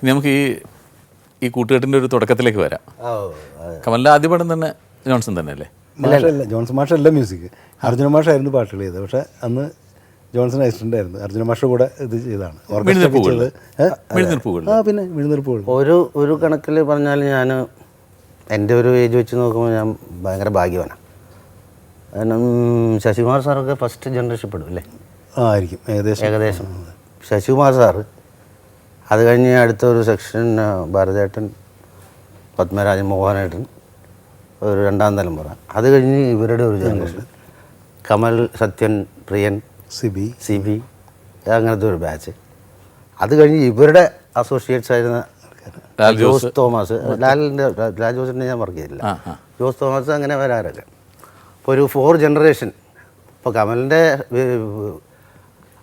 ഇനി നമുക്ക് ഈ ഈ കൂട്ടുകെട്ടിന്റെ ഒരു തുടക്കത്തിലേക്ക് വരാം. കമലിന്റെ ആദ്യ പടം തന്നെ ജോൺസൺ തന്നെ അല്ലേ മാഷല്ല ജോൺസൺ മാഷല്ല മ്യൂസിക്. അർജുന മാഷായിരുന്നു പാട്ടുകൾ ചെയ്തത്. പക്ഷെ അന്ന് ജോൺസൺ അസിസ്റ്റന്റ് ആയിരുന്നു. അർജുന മാഷ കൂടെ ഇത് ചെയ്താണ്. ആ പിന്നെ വിഴുന്നിർപ്പുകൾ ഒരു ഒരു കണക്കിൽ പറഞ്ഞാൽ ഞാൻ എന്റെ ഒരു ഏജ് വെച്ച് നോക്കുമ്പോൾ ഞാൻ ഭയങ്കര ഭാഗ്യവാനാണ് കാരണം ശശികുമാർ സാറൊക്കെ ഫസ്റ്റ് ജനറേഷൻ പെടും അല്ലേ? ആ ആയിരിക്കും. ഏകദേശം. ഏകദേശം. ശശികുമാർ സാറ് അത് കഴിഞ്ഞ് അടുത്ത ഒരു സെക്ഷൻ ഭരതേട്ടൻ പത്മരാജൻ മോഹനേട്ടൻ ഒരു രണ്ടാം തലമുറ. അത് കഴിഞ്ഞ് ഇവരുടെ ഒരു ജനറേഷൻ കമൽ സത്യൻ പ്രിയൻ സിബി. സിബി അങ്ങനത്തെ ഒരു ബാച്ച് അത് കഴിഞ്ഞ് ഇവരുടെ അസോസിയേറ്റ്സ് ആയിരുന്ന ജോസ്. തോമസ് ലാലിന്റെ ലാൽ ജോസിന്റെ ഞാൻ വർക്ക് ചെയ്തില്ല. ജോസ് തോമസ് അങ്ങനെ വരാറൊക്കെ. അപ്പോൾ ഒരു ഫോർ ജനറേഷൻ ഇപ്പോൾ കമലിന്റെ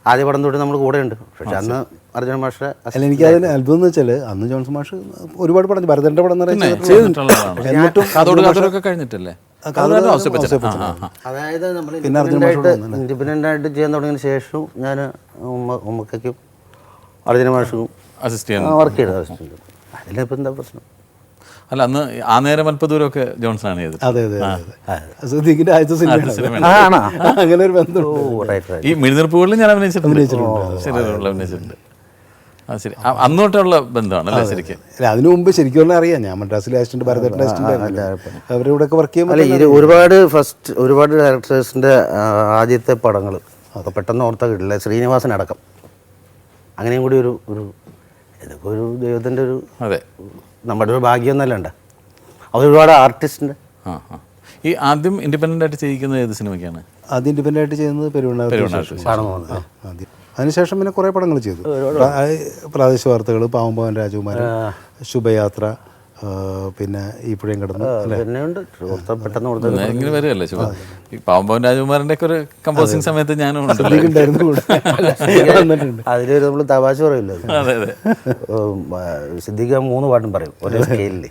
ആദ്യ പടം തൊട്ട് നമ്മൾ കൂടെ ഉണ്ട് പക്ഷെ അന്ന് അർജുന മാഷ് അല്ല എനിക്ക് അതിന് അത്ഭുതം എന്ന് വെച്ചാൽ അന്ന് ജോൺസ് മാഷ് ഒരുപാട് പടം ഭരതന്റെ പടം കഴിഞ്ഞിട്ടല്ലേ. അതായത് നമ്മൾ ഇൻഡിപെൻഡന്റ് ഇൻഡിപെൻഡന്റ് ആയിട്ട് ആയിട്ട് ചെയ്യാൻ തുടങ്ങിയ ശേഷവും ഞാൻ ഉമ്മ ഉമ്മക്കും അർജുന മാഷും വർക്ക് ചെയ്തത് അതിലിപ്പോൾ എന്താ പ്രശ്നം? അല്ല അന്ന് ആ നേരം അല്പദൂരമൊക്കെ ജോൺസൺ ആണ് ചെയ്തത്. അതെ അതെ അതെ അതെ. സുദ്ദീഖിന്റെ ആദ്യത്തെ. അത്. അങ്ങനെ ഒരു ബന്ധമുണ്ട്. ഓ റൈറ്റ് റൈറ്റ് ഈ മിഴുന്നിർപ്പുകളിൽ ഞാൻ അഭിനയിച്ചിട്ടുണ്ട്. അന്നോട്ടുള്ള അഭിനയിച്ചിട്ടുണ്ട്. ആ ശരി. അന്നോട്ടുള്ള ബന്ധമാണ് അല്ലേ ശരിക്കും? അല്ല അതിനു മുമ്പ് ശരിക്കും പറഞ്ഞാൽ അറിയാം. ഞാൻ മദ്രാസിലെ അസിസ്റ്റന്റ് അവരുടെ ഒക്കെ വർക്ക് ചെയ്യുമ്പോൾ ഒരുപാട് ഫസ്റ്റ് ഒരുപാട് ഡയറക്ടേഴ്സിന്റെ ആദ്യത്തെ പടങ്ങൾ അതൊക്കെ പെട്ടെന്ന് ഓർത്ത കിട്ടില്ല. ശ്രീനിവാസൻ അടക്കം. അങ്ങനെയും കൂടി ഒരു ഒരു ഇതൊക്കെ ഒരു ദൈവത്തിന്റെ ഒരു അതെ. നമ്മുടെ ഒരു ഭാഗ്യം എന്നല്ല ഉണ്ട് അതൊരുപാട് ആർട്ടിസ്റ്റിന്റെ ആ ആ. ഈ ആദ്യം ഇൻഡിപെൻഡന്റ് ആയിട്ട് ചെയ്യിക്കുന്നത് ഏത് സിനിമയ്ക്കാണ്? ആദ്യം ഇൻഡിപെൻഡന്റ് ആയിട്ട് ചെയ്യുന്നത് ആദ്യം. അതിനുശേഷം പിന്നെ കുറേ പടങ്ങൾ ചെയ്തു. പ്രാദേശിക വാർത്തകൾ പാവംപാവൻ രാജകുമാരൻ ശുഭയാത്ര പിന്നെ ഈ പുഴയും കടന്ന് വരികയല്ലേ ഈ പാവമ്പവൻ രാജകുമാരന്റെ ഒക്കെ ഒരു കമ്പോസിങ് സമയത്ത് ഞാനും അതിലൊരു നമ്മൾ തമാശ പറയില്ല അതെ? അതെ സിദ്ദിഖ മൂന്ന് പാട്ടും പറയും ഒരേ സ്കെയിലിൽ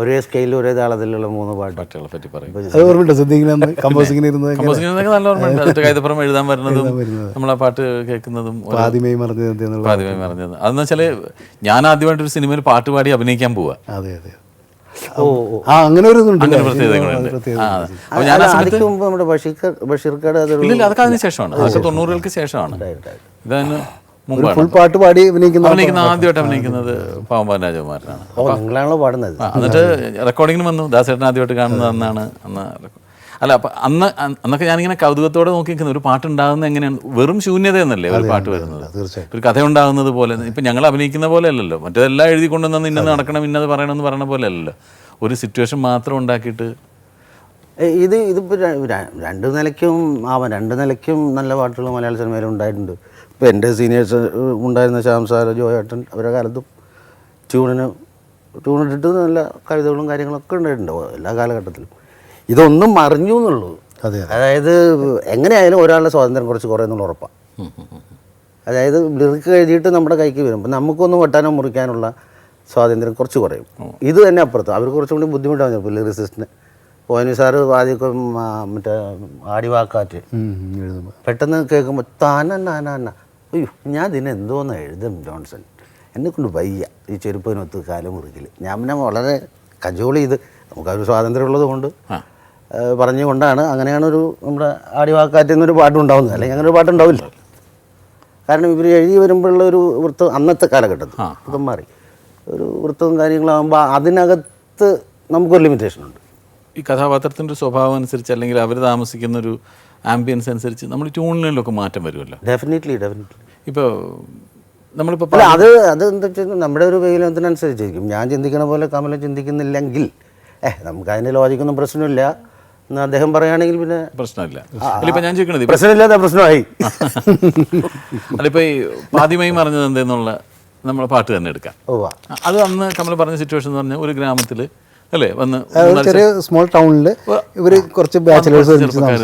ഒരേ സ്കെയിലിൽ ഒരേ താളത്തിലുള്ള മൂന്ന് പാട്ട്. പാട്ടുകളെ പറ്റി പറയും. അത് ഓർമ്മയുണ്ട് സിദ്ദീഖിന് അന്ന് കമ്പോസിങ്ങിന് ഇരുന്നത് കമ്പോസിംഗ് നല്ല ഓർമ്മയുണ്ട്. കൈതപ്പുറം എഴുതാൻ വരുന്നതും നമ്മളാ പാട്ട് കേൾക്കുന്നതും ആദ്യമേ മറന്നത് എന്നുള്ള ആദ്യമേ പറഞ്ഞത് അതെന്ന് വെച്ചാൽ ഞാൻ ആദ്യമായിട്ട് ഒരു സിനിമയിൽ പാട്ട് പാടി അഭിനയിക്കാൻ പോവാ. അതെ അതെ. ആ അങ്ങനെ ഒരു ഇതുണ്ട്. അങ്ങനെ പ്രത്യേകതകളുണ്ട് ആ അതെ. ഞാൻ ആ സമയത്ത് അതിക്ക് മുമ്പ് നമ്മുടെ ബഷീർ ബഷീർക്കാട് അതൊരു ഇല്ലില്ല അതൊക്കെ അതിന് ശേഷമാണ്. അതൊക്കെ തൊണ്ണൂറുകൾക്ക് ശേഷമാണ്. മുമ്പാണ് ഫുൾ പാട്ട് പാടി അഭിനയിക്കുന്ന അഭിനയിക്കുന്ന ആദ്യമായിട്ട് അഭിനയിക്കുന്നത് രാജകുമാരനാണ്. നിങ്ങളാണല്ലോ പാടുന്നത്. എന്നിട്ട് റെക്കോർഡിങ്ങിന് വന്നു. ദാസേട്ടൻ ആദ്യമായിട്ട് കാണുന്നത് അന്നാണ് അന്ന് അല്ല അപ്പൊ അന്ന് അന്ന് അന്നൊക്കെ ഞാനിങ്ങനെ കൗതുകത്തോടെ നോക്കി നിൽക്കുന്നത് ഒരു പാട്ട് ഉണ്ടാകുന്ന എങ്ങനെയാണ്? വെറും ശൂന്യത എന്നല്ലേ ഒരു പാട്ട് വരുന്നത്? ഒരു കഥ ഉണ്ടാകുന്നത് പോലെ. ഇപ്പം ഞങ്ങൾ അഭിനയിക്കുന്ന പോലെ അല്ലല്ലോ. മറ്റേതെല്ലാം എഴുതി കൊണ്ടുവന്ന് ഇന്നത് നടക്കണം ഇന്നത് പറയണമെന്ന് പറയണ പറയുന്ന പോലെ അല്ലല്ലോ. ഒരു സിറ്റുവേഷൻ മാത്രം ഉണ്ടാക്കിയിട്ട് ഇത് ഇതിപ്പോൾ രണ്ട് നിലയ്ക്കും ആവാം രണ്ട് നിലയ്ക്കും നല്ല പാട്ടുകൾ മലയാള സിനിമയിൽ ഉണ്ടായിട്ടുണ്ട്. ഇപ്പോൾ എന്റെ സീനിയേഴ്സ് ഉണ്ടായിരുന്ന ശ്യാം സാർ ജോയേട്ടൻ അവരുടെ കാലത്തും ട്യൂണിന് ട്യൂണിട്ടിട്ട് നല്ല കവിതകളും കാര്യങ്ങളൊക്കെ ഉണ്ടായിട്ടുണ്ട് എല്ലാ കാലഘട്ടത്തിലും. ഇതൊന്നും മറിഞ്ഞു എന്നുള്ളൂ. അതെ, അതായത് എങ്ങനെയായാലും ഒരാളുടെ സ്വാതന്ത്ര്യം കുറച്ച് കുറേ എന്നുള്ള ഉറപ്പാണ് അതായത് ലിറിക്ക് എഴുതിയിട്ട് നമ്മുടെ കൈക്ക് വരും. അപ്പം നമുക്കൊന്നും വെട്ടാനോ മുറിക്കാനുള്ള സ്വാതന്ത്ര്യം കുറച്ച് കുറയും. ഇത് തന്നെ അപ്പുറത്ത്. അവർ കുറച്ചും കൂടി ബുദ്ധിമുട്ടാണ് ചിലപ്പോൾ ലിറിസിസ്റ്റിന് പോയനി സാറ് ആദ്യമൊക്കെ മറ്റേ ആടിവാക്കാറ്റ്. പെട്ടെന്ന് കേൾക്കുമ്പോൾ താനന്നാനാന്ന അയ്യോ ഞാൻ ഇതിന് എന്തോന്ന് എഴുതും ജോൺസൺ. എന്നെ കൊണ്ട് വയ്യ ഈ ചെരുപ്പിനൊത്ത് കാലം മുറിക്കൽ ഞാൻ പിന്നെ വളരെ കജോളി ചെയ്ത് നമുക്കൊരു സ്വാതന്ത്ര്യം ഉള്ളത് കൊണ്ട് പറഞ്ഞുകൊണ്ടാണ് അങ്ങനെയാണ് ഒരു നമ്മുടെ ആടിവാക്കാറ്റ് എന്നൊരു പാട്ടുണ്ടാവുന്നത് അല്ലെങ്കിൽ അങ്ങനെ ഒരു പാട്ടുണ്ടാവില്ല കാരണം ഇവർ എഴുതി വരുമ്പോഴുള്ള ഒരു വൃത്തം അന്നത്തെ കാലഘട്ടത്തിൽ ഇപ്പം മാറി. ഒരു വൃത്തവും കാര്യങ്ങളാകുമ്പോൾ അതിനകത്ത് നമുക്കൊരു ലിമിറ്റേഷൻ ഉണ്ട്. ഈ കഥാപാത്രത്തിന്റെ സ്വഭാവം അനുസരിച്ച് അല്ലെങ്കിൽ അവർ താമസിക്കുന്ന ഒരു ആംബിയൻസ് അനുസരിച്ച് നമ്മൾ ട്യൂണിലൊക്കെ മാറ്റം വരുമല്ലോ. ഡെഫിനറ്റ്ലി ഡെഫിനറ്റ്ലി ഇപ്പോൾ നമ്മളിപ്പോൾ അല്ല അത് അത് എന്താ വെച്ചാൽ നമ്മുടെ ഒരു വേഗത്തിനനുസരിച്ചിരിക്കും ഞാൻ ചിന്തിക്കുന്ന പോലെ കമല ചിന്തിക്കുന്നില്ലെങ്കിൽ ഏഹ് നമുക്ക് അതിന്റെ ലോജിക്കൊന്നും പ്രശ്നമില്ല എന്ന് അദ്ദേഹം പറയുകയാണെങ്കിൽ പിന്നെ പ്രശ്നമില്ല. അല്ല ഇപ്പം ഞാൻ ചോദിക്കണത് പ്രശ്നമില്ലാതെ പ്രശ്നമില്ലാത്ത പ്രശ്നമായി. അതിപ്പോൾ ഈ ആദ്യമായി പറഞ്ഞത് എന്തെന്നുള്ള നമ്മളെ പാട്ട് തന്നെ എടുക്കാം. അത് അന്ന് കമൽ പറഞ്ഞ സിറ്റുവേഷൻ എന്ന് പറഞ്ഞാൽ ഒരു ഗ്രാമത്തിൽ അല്ലേ? വന്ന് ഒരു ചെറിയ സ്മോൾ ടൗണിൽ ഇവർ കുറച്ച് ബാച്ചിലേഴ്സ്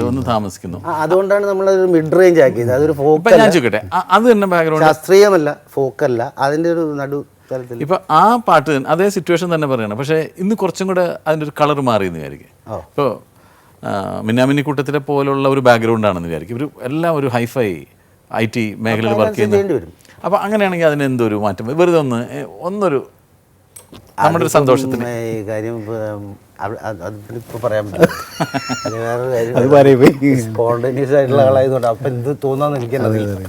വന്ന് താമസിക്കുന്നു. അതുകൊണ്ടാണ് നമ്മൾ മിഡ് റേഞ്ച് ആക്കിയത്. അതൊരു ഇപ്പം ഫോക്ക് ഞാൻ ചോദിക്കട്ടെ അത് തന്നെ ബാക്ക്ഗ്രൗണ്ട് ശാസ്ത്രീയമല്ല ഫോക്കല്ല അതിന്റെ ഒരു നടു ഇപ്പൊ ആ പാട്ട് അതേ സിറ്റുവേഷൻ തന്നെ പറയണം. പക്ഷേ ഇന്ന് കുറച്ചും കൂടെ അതിന്റെ ഒരു കളർ മാറിയെന്ന് വിചാരിക്കും. ഇപ്പോൾ മിന്നാമിനി കൂട്ടത്തിലെ പോലുള്ള ഒരു ബാക്ക്ഗ്രൗണ്ട് ആണെന്ന് വിചാരിക്കും. ഒരു എല്ലാം ഒരു ഹൈഫൈ ഐ ടി മേഖലയിൽ വർക്ക് ചെയ്യുന്നത് ചെയ്യുന്ന വരും. അപ്പോൾ അങ്ങനെയാണെങ്കിൽ അതിന് എന്തൊരു മാറ്റം? വെറുതെ ഒന്ന് ഒന്നൊരു നമ്മുടെ ഒരു സന്തോഷത്തിന്. കാര്യം അതിപ്പോൾ പറയാൻ പറ്റില്ല. സ്പോണ്ടേനിയസ് ആയിട്ടുള്ള ആളായതുകൊണ്ട് അപ്പം എന്ത് തോന്നാന്ന് എനിക്കറിയില്ല.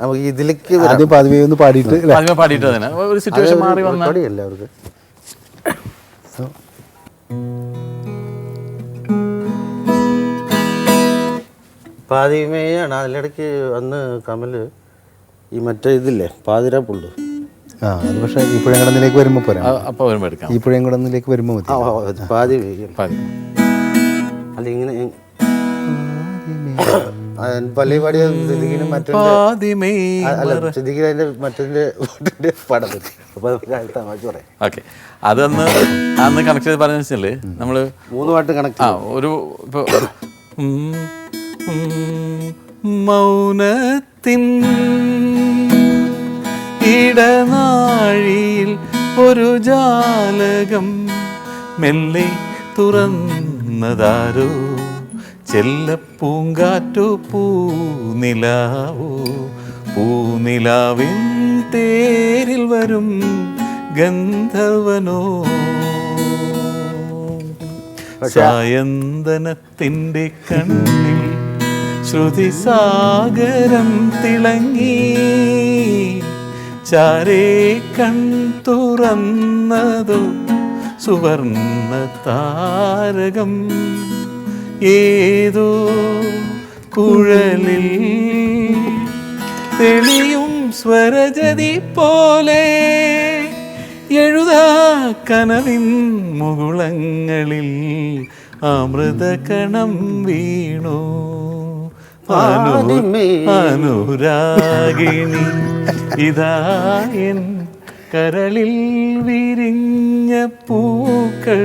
നമുക്ക് ഇതിലേക്ക് ആദ്യം പതിവേ ഒന്ന് പാടിയിട്ട് അല്ലേ? പാടിയിട്ട് തന്നെ. ഒരു സിറ്റുവേഷൻ മാറി വന്നാൽ. അവർക്ക്. പാതിമയാണ്. അതിലിടയ്ക്ക് അന്ന് കമൽ ഈ മറ്റേ ഇതില്ലേ പാതിരാപ്പുള്ളൂ. പുള്ളു ആ അത് പക്ഷേ ഈ പുഴയങ്കടന്നിലേക്ക് വരുമ്പോൾ പോരാ. അപ്പോൾ വരുമ്പോൾ എടുക്കാം. ഈ പുഴയങ്കടന്നിലേക്ക് വരുമ്പോൾ മതി. പാതി പാതി. സിദ്ദിഖിനും സിദ്ദിഖിന് അതിന്റെ പാട്ടിന്റെ അപ്പൊ തമാശ പറയാം. ഓക്കെ. അതന്ന് അന്ന് കണക്ട് ചെയ്ത് പറഞ്ഞു വെച്ചാൽ നമ്മൾ മൂന്ന് പാട്ട് കണക്ട് ആ ഒരു ഇപ്പൊ മൗനത്തിൻ ഇടനാഴിയിൽ ഒരു ജാലകം മെല്ലെ തുറന്നതാരോ? ചെല്ലപ്പൂങ്കാറ്റോ പൂനിലാവോ? പൂനിലാവിൻ തേരിൽ വരും ഗന്ധർവനോ? സായന്തനത്തിന്റെ കണ്ണിൽ ശ്രുതിസാഗരം തിളങ്ങി. ചാരേ കൺ തുറന്നതോ സുവർണ താരകം. ഏതോ കുഴലിൽ തെളിയും സ്വരജതി പോലെ എഴുതാ കനവിൻ മുകുളങ്ങളിൽ അമൃതകണം വീണു. അനു അനുരാഗിണി. ഇതായൻ കരളിൽ വിരിഞ്ഞ പൂക്കൾ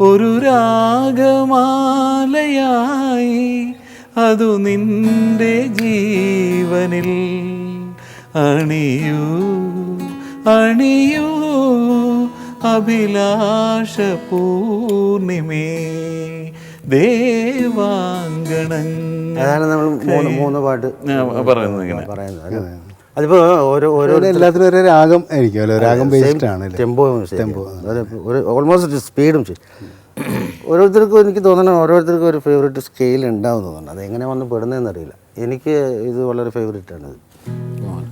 ഒരു രാഗമാലയായി. അതു നിന്റെ ജീവനിൽ അണിയൂ അണിയൂ അഭിലാഷ പൂർണിമേ ദേവാങ്കണങ്ങൾ അതാണ് നമ്മൾ മൂന്ന് പാട്ട് പറയുന്നത് ഇങ്ങനെ. പറയുന്നത്. അതിപ്പോ ഓരോ ഓരോ എല്ലാത്തിനും ഒരു രാഗം ആയിരിക്കും രാഗം ബേസ്ഡ് ആണ് ടെമ്പോ ഓൾമോസ്റ്റ് സ്പീഡും ഓരോരുത്തർക്കും എനിക്ക് തോന്നണം ഓരോരുത്തർക്കും ഒരു ഫേവറേറ്റ് സ്കെയിൽ ഉണ്ടാവും തോന്നുന്നു. അത് എങ്ങനെ വന്ന് പെടുന്നതെന്ന് അറിയില്ല. എനിക്ക് ഇത് വളരെ ഫേവറേറ്റ് ആണ്.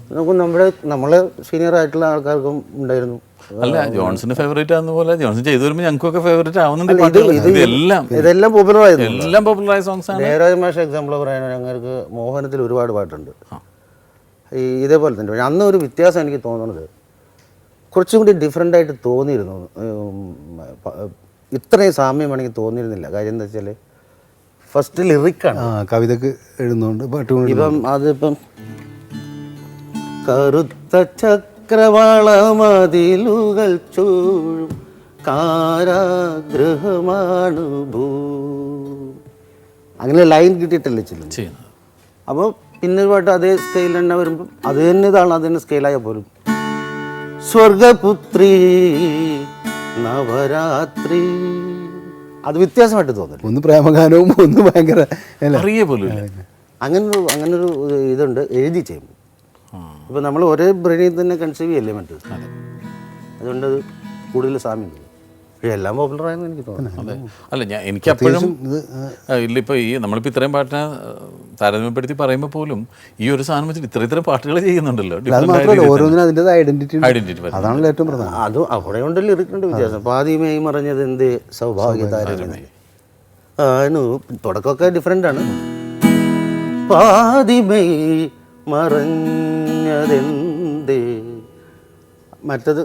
ഇത് നമുക്ക് നമ്മുടെ നമ്മളെ സീനിയർ ആയിട്ടുള്ള ആൾക്കാർക്കും ഉണ്ടായിരുന്നു. അല്ല ജോൺസൺ ഫേവറേറ്റ് ആവുന്ന പോലെ ജോൺസൺ ചെയ്തു വരുമ്പോൾ ഞങ്ങൾക്കൊക്കെ ഫേവറേറ്റ് ആവുന്നുണ്ട് ഇതെല്ലാം. ഇതെല്ലാം പോപ്പുലർ ആയിരുന്നു. എല്ലാം പോപ്പുലറായ സോങ്സ് ആണ്. ജയരാജ മാഷ എക്സാമ്പിൾ പറയാൻ ഞങ്ങൾക്ക് മോഹനത്തിൽ ഒരുപാട് പാട്ടുണ്ട്. ഈ ഇതേപോലെ തന്നെ. പക്ഷേ അന്ന് ഒരു വ്യത്യാസം എനിക്ക് തോന്നുന്നത് കുറച്ചും കൂടി ഡിഫറെന്റ് ആയിട്ട് തോന്നിയിരുന്നു. ഇത്രയും സാമ്യം വേണമെങ്കിൽ തോന്നിയിരുന്നില്ല. കാര്യം എന്താ വെച്ചാൽ ഫസ്റ്റ് ലിറിക്കാണ് കവിതക്ക് എഴുതുന്നുണ്ട് പാട്ട് ഇപ്പം അതിപ്പം കറുത്ത ചക്രവാളമതിലുകൾ ചൂഴും കാരാഗ്രഹമാണ് ഭൂ അങ്ങനെ ലൈൻ കിട്ടിയിട്ടല്ലേ ചെല്ലും ചെയ്യുന്നത്. അപ്പോൾ പിന്നെ ഒരു പാട്ട് അതേ സ്കെയിൽ തന്നെ വരുമ്പം അത് തന്നെ ഇതാണ് അതിന് സ്കെയിലായ പോലും. സ്വർഗപുത്രി നവരാത്രി. അത് വ്യത്യാസമായിട്ട് തോന്നുന്നു ഒന്ന് പ്രേമഗാനവും ഒന്ന് ഭയങ്കര അല്ലേ? അറിയ പോലും അങ്ങനൊരു അങ്ങനൊരു ഇതുണ്ട് എഴുതി ചെയ്യുമ്പോൾ ഇപ്പം നമ്മൾ ഒരേ ബ്രെയിനിൽ തന്നെ കൺസീവ് ചെയ്യല്ലേ മറ്റത് അതുകൊണ്ട് അത് കൂടുതൽ സാമ്യം എല്ലാം പോപ്പുലർ ആയെന്ന് എനിക്ക് തോന്നുന്നു. അല്ല ഞാൻ എനിക്ക് അപ്പോഴും ഇല്ല ഇപ്പോൾ ഈ നമ്മളിപ്പോൾ ഇത്രയും പാട്ടിനെ താരതമ്യപ്പെടുത്തി പറയുമ്പോൾ പോലും ഈ ഒരു സാധനം വെച്ചിട്ട് ഇത്ര ഇത്ര പാട്ടുകൾ ചെയ്യുന്നുണ്ടല്ലോ. ഓരോന്നിനും അതിന്റെത് ഐഡന്റിറ്റി ഐഡന്റിറ്റി അതാണല്ലോ ഏറ്റവും പ്രധാനം. അതും അവിടെ കൊണ്ട് ലിറിക്കുണ്ട് വ്യത്യാസം. പാതിമേയും മറിഞ്ഞത് എന്ത്? സൗഭാഗ്യതാരമേ ആനു തുടക്കമൊക്കെ ഡിഫറെന്റ് ആണ്. പാതിമേ മറഞ്ഞതെന്തേ? മറ്റത്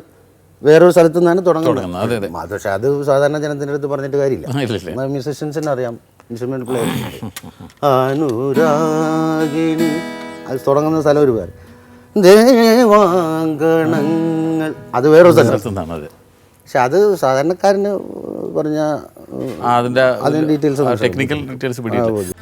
വേറൊരു സ്ഥലത്തു നിന്നാണ് തുടങ്ങുന്നത്. പക്ഷെ അത് സാധാരണ ജനത്തിന്റെ അടുത്ത് പറഞ്ഞിട്ട് കാര്യമില്ല. മ്യൂസിഷ്യൻസിന് അറിയാം. Instrument player അനുരാഗിണി. അത് തുടങ്ങുന്ന സ്ഥലം ഒരു പേര്. ദേവാങ്കണങ്ങൾ. അത് വേറൊരു സ്ഥലം. അത്. പക്ഷെ അത് സാധാരണക്കാരന് പറഞ്ഞ അതിന്റെ ഡീറ്റെയിൽസ് ടെക്നിക്കൽ ഡീറ്റെയിൽസ് പിടിയിട്ട്.